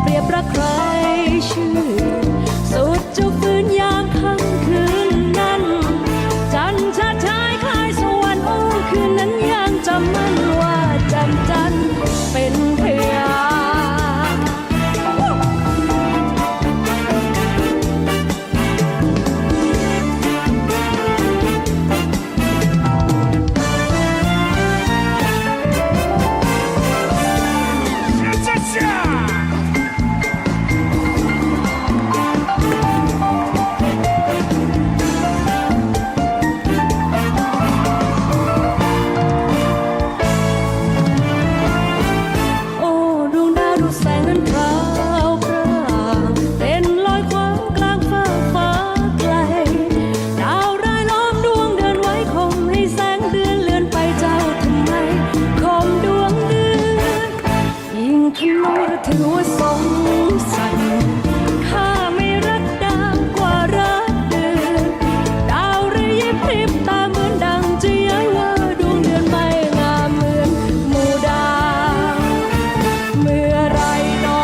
เปรียบระกใคร คือถือว่าสงสันข้าไม่รักดางกว่ารักเดือดาวระพริบตาเหมือนดังจะย้ายว่าดวงเดือนไม่งามเหมือนหมูดาวเมื่อไรหนอ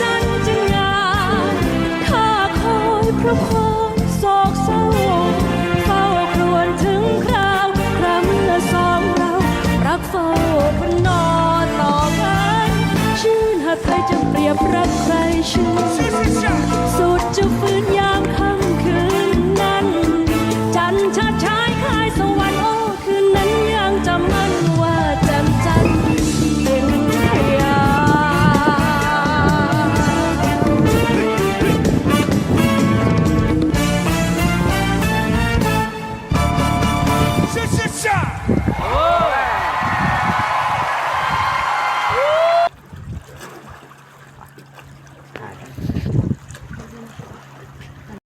จันจึงามถ้าคอยครอบคร